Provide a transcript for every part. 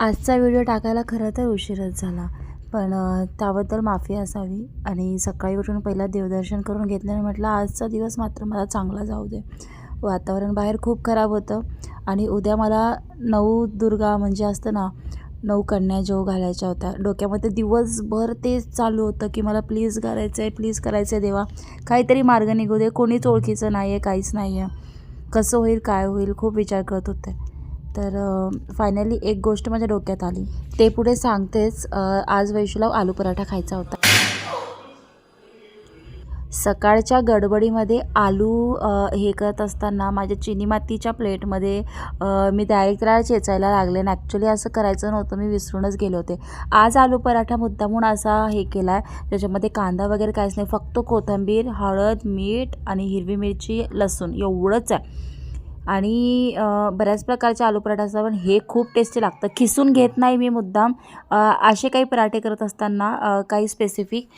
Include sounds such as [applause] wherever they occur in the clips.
आजचा व्हिडिओ टाकायला खरं तर उशीरच झाला. पण त्याबद्दल माफी असावी आणि सकाळी उठून पहिला देवदर्शन करून घेतलं म्हटलं आजचा दिवस मात्र मला चांगला जाऊ दे. वातावरण बाहेर खूप खराब होतं आणि उद्या मला नऊ दुर्गा म्हणजे असतं ना नऊ कन्या जो घालायच्या होत्या. डोक्यामध्ये दिवसभर तेच चालू होतं की मला प्लीज करायचं आहे प्लीज करायचं आहे देवा. काहीतरी मार्ग निघू दे. कोणीच ओळखीचं नाही आहे काहीच नाही आहे कसं होईल काय होईल खूप विचार करत होते. तर फायनली एक गोष्ट माझ्या डोक्यात आली. ते पुढे सांगतेच आज वैशूला आलू पराठा खायचा होता. सकाळच्या गडबडीमध्ये आलू हे करत असताना माझ्या चिनी मातीच्या प्लेटमध्ये मी डायरेक्ट त्याला चेचायला लागले. आणि ॲक्च्युली असं करायचं नव्हतं मी विसरूनच गेले होते. आज आलू पराठा मुद्दामून असा हे केला आहे त्याच्यामध्ये कांदा वगैरे काहीच नाही फक्त कोथिंबीर हळद मीठ आणि हिरवी मिरची लसूण एवढंच आहे. आणि बऱ्याच प्रकारचे आलू पराठा असतात पण हे खूप टेस्टी लागतं. खिसून घेत नाही मी मुद्दाम. असे काही पराठे करत असताना काही स्पेसिफिक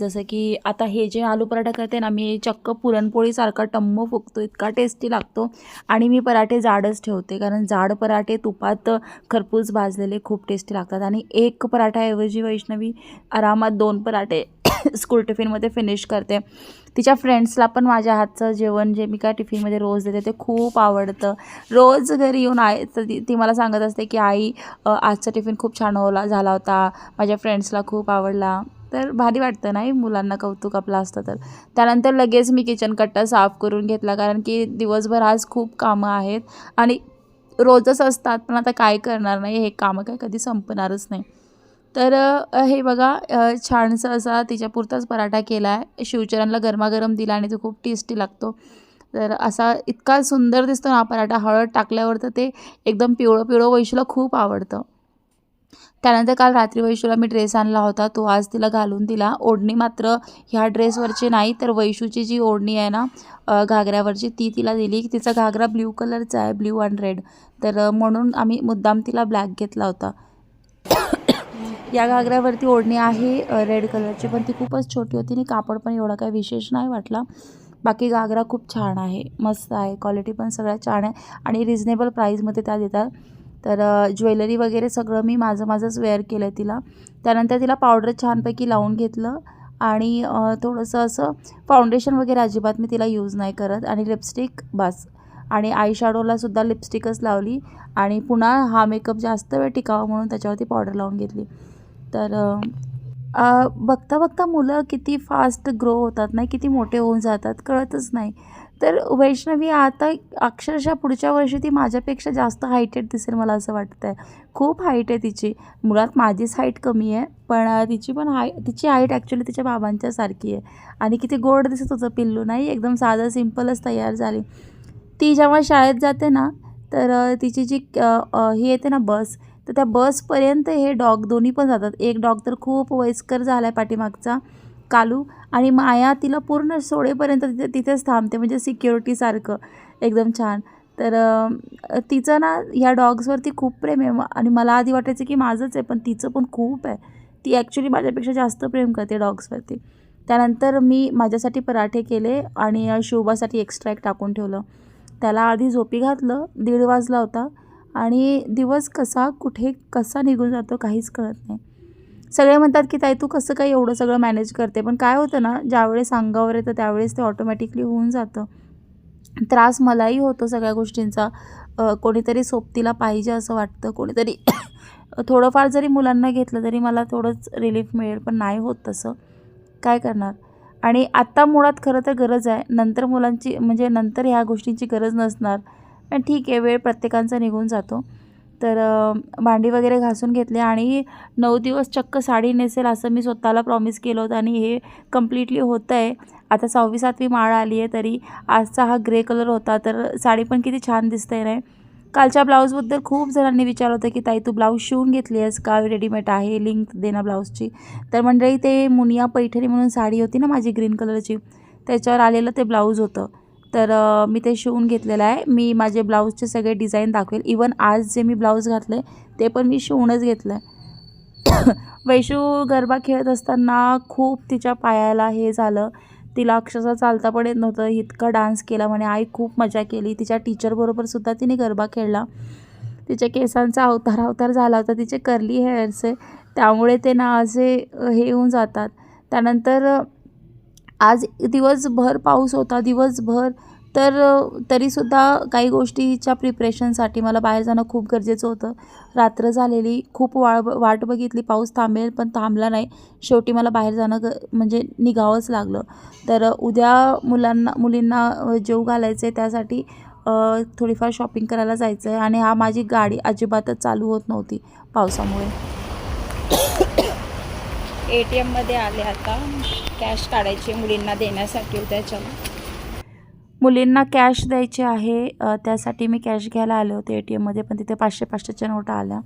जसं की आता हे जे आलू पराठा करते ना मी चक्क पुरणपोळीसारखा टम्म फुगतो इतका टेस्टी लागतो. आणि मी पराठे जाडच ठेवते कारण जाड पराठे तुपात खरपूस भाजलेले खूप टेस्टी लागतात. आणि एक पराठाऐवजी वैष्णवी आरामात दोन पराठे स्कूल टिफिनमध्ये फिनिश करते. तिच्या फ्रेंड्सला पण माझ्या हातचं जेवण जे मी काय टिफिनमध्ये रोज देते ते खूप आवडतं. रोज घरी येऊन आहे तर ती ती मला सांगत असते की आई आजचा टिफिन खूप छान होला झाला होता. माझ्या फ्रेंड्सला खूप आवडला. तर भारी वाटतं नाही मुलांना कौतुक आपलं असतं तर. त्यानंतर लगेच मी किचन कट्टा साफ करून घेतला कारण की दिवसभर आज खूप कामं आहेत. आणि रोजच असतात पण आता काय करणार नाही हे कामं काय कधी संपणारच नाही. तर हे बघा छानसा असा तिच्यापुरताच पराठा केला आहे शिवचरणला गरमागरम दिला आणि तो खूप टेस्टी लागतो. तर असा इतका सुंदर दिसतो ना पराठा हळद टाकल्यावर तर ते एकदम पिवळं पिवळं वैशूला खूप आवडतं. त्यानंतर काल रात्री वैशूला मी ड्रेस आणला होता. तो आज तिला घालून दिला. ओढणी मात्र ह्या ड्रेसवरची नाही तर वैशूची जी ओढणी आहे ना घागऱ्यावरची ती तिला दिली. तिचा घागरा ब्ल्यू कलरचा आहे ब्ल्यू अँड रेड. तर म्हणून आम्ही मुद्दाम तिला ब्लॅक घेतला होता. या घागऱ्यावरती ओढणी आहे रेड कलरची पण ती खूपच छोटी होती आणि कापड पण एवढा काही विशेष नाही वाटला. बाकी घागरा खूप छान आहे मस्त आहे. क्वालिटी पण सगळ्यात छान आहे आणि रिजनेबल प्राईजमध्ये त्या देतात. तर ज्वेलरी वगैरे सगळं मी माझं माझंच वेअर केलं तिला. त्यानंतर तिला पावडर छानपैकी लावून घेतलं आणि थोडंसं असं फाउंडेशन वगैरे अजिबात मी तिला यूज नाही करत आणि लिपस्टिक बस. आणि आय शॅडोलासुद्धा लिपस्टिकच लावली आणि पुन्हा हा मेकअप जास्त वेळ टिकावा म्हणून त्याच्यावरती पावडर लावून घेतली. तर बघता बघता मुलं किती फास्ट ग्रो होतात नाही किती मोठे होऊन जातात कळतच नाही. तर वैष्णवी आता अक्षरशः पुढच्या वर्षी ती माझ्यापेक्षा जास्त हायटेड दिसेल मला असं वाटतं आहे खूप हाईट आहे तिची. मुळात माझीच हाईट कमी आहे पण तिची पण हाय तिची हाईट ॲक्च्युली तिच्या बाबांच्या सारखी आहे. आणि किती गोड दिसत होतं पिल्लू नाही? एकदम साधं सिम्पलच तयार झाली. ती जेव्हा शाळेत जाते ना तर तिची जी ही येते ना बस तर त्या बसपर्यंत हे डॉग दोन्ही पण जातात. एक डॉग तर खूप वयस्कर झाला आहे पाठीमागचा कालू. आणि माया तिला पूर्ण सोडेपर्यंत तिथे तिथेच थांबते म्हणजे सिक्युरिटीसारखं एकदम छान. तर तिचं ना ह्या डॉग्सवरती खूप प्रेम आहे. आणि मला आधी वाटायचं की माझंच आहे पण तिचं पण खूप आहे. ती ॲक्च्युली माझ्यापेक्षा जास्त प्रेम करते डॉग्सवरती. त्यानंतर मी माझ्यासाठी पराठे केले आणि शिवबासाठी एक्स्ट्रा एक टाकून ठेवलं. त्याला आधी झोपी घातलं दीड वाजला होता. आणि दिवस कसा कुठे कसा निघून जातो काहीच कळत नाही. सगळे म्हणतात की ताई तू कसं काय एवढं सगळं मॅनेज करते? पण काय होतं ना ज्यावेळेस अंगावर येतं त्यावेळेस ते ऑटोमॅटिकली होऊन जातं. त्रास मलाही होतो सगळ्या गोष्टींचा. कोणीतरी सोबतीला पाहिजे असं वाटतं कोणीतरी [coughs] थोडंफार जरी मुलांना घेतलं तरी मला थोडंच रिलीफ मिळेल पण नाही होत तसं. काय करणार? आणि आत्ता मुळात खरं तर गरज आहे. नंतर मुलांची म्हणजे नंतर ह्या गोष्टींची गरज नसणार. पण ठीक आहे वेळ प्रत्येकांचा निघून जातो. तर भांडी वगैरे घासून घेतले आणि नऊ दिवस चक्क साडी नेसेल असं मी स्वतःला प्रॉमिस केलं होतं आणि हे कम्प्लिटली होतं आहे. आता सहावी सातवी माळ आली आहे तरी आजचा हा ग्रे कलर होता तर साडी पण किती छान दिसते नाही कालच्या ब्लाऊजबद्दल खूप जणांनी विचारलं होतं की ताई तू ब्लाऊज शिवून घेतली आहेस का? रेडीमेड आहे लिंक दे ना ब्लाऊजची तर मंडळी ते मुनिया पैठणी म्हणून साडी होती ना माझी ग्रीन कलरची त्याच्यावर आलेलं ते ब्लाऊज होतं. तर मी ते शिवून घेतलेलं आहे. मी माझे ब्लाऊजचे सगळे डिझाईन दाखवेल. इवन आज जे मी ब्लाऊज घातले ते पण मी शिवूनच घेतलं आहे [coughs] वैशू गरबा खेळत असताना खूप तिच्या पायाला हे झालं. तिला अक्षरशः चालता पण येत नव्हतं. इतका डान्स केला म्हणे. आई खूप मजा केली. तिच्या टीचरबरोबर सुद्धा तिने गरबा खेळला. तिच्या केसांचा अवतार अवतार झाला होता. तिचे कर्ली हेअर्स त्यामुळे ते ना असे हे होऊन जातात. त्यानंतर आज दिवसभर पाऊस होता दिवसभर. तर तरीसुद्धा काही गोष्टीच्या प्रिपरेशनसाठी मला बाहेर जाणं खूप गरजेचं होतं. रात्र झालेली खूप वाळ वाट बघितली पाऊस थांबेल पण थांबला नाही. शेवटी मला बाहेर जाणं ग म्हणजे निघावंच लागलं. तर उद्या मुलांना मुलींना जेव घालायचं आहे त्यासाठी थोडीफार शॉपिंग करायला जायचं आहे आणि हा माझी गाडी अजिबातच चालू होत नव्हती पावसामुळे. ए टी एममध्ये आले आता. कॅश काढायची मुलींना देण्यासाठी त्याच्यावर मुलींना कॅश द्यायची आहे. त्यासाठी मी कॅश घ्यायला आले होते ए टी एममध्ये पण तिथे पाचशे पाचशेच्या नोटा आल्या.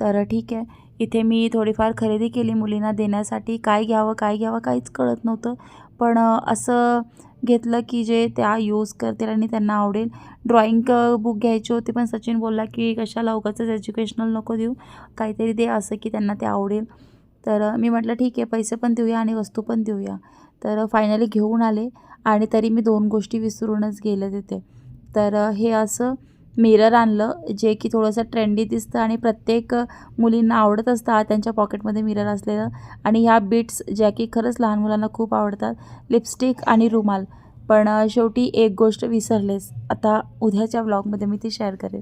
तर ठीक आहे. इथे मी थोडीफार खरेदी केली मुलींना देण्यासाठी. काय घ्यावं काय घ्यावं काहीच कळत नव्हतं. पण असं घेतलं की जे त्या यूज करतील आणि त्यांना आवडेल. ड्रॉइंग बुक घ्यायची होती पण सचिन बोलला की कशाला लवकरच एज्युकेशनल नको देऊ. काहीतरी दे असं की त्यांना ते आवडेल. तर मी म्हटलं ठीक आहे पैसे पण देऊया आणि वस्तू पण देऊया. तर फायनली घेऊन आले आणि तरी मी दोन गोष्टी विसरूनच गेले तिथे. तर हे असं मिरर आणलं जे की थोडंसं ट्रेंडी दिसतं आणि प्रत्येक मुलींना आवडत असतं त्यांच्या पॉकेटमध्ये मिरर असलेलं. आणि ह्या बीट्स ज्या की खरंच लहान मुलांना खूप आवडतात लिपस्टिक आणि रुमाल. पण शेवटी एक गोष्ट विसरलेच आता उद्याच्या व्लॉगमध्ये मी ती शेअर करेन.